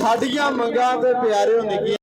ਸਾਡੀਆਂ ਮੰਗਾਂ ਤੇ ਪਿਆਰਿਓ ਨਿੱਕੀਆਂ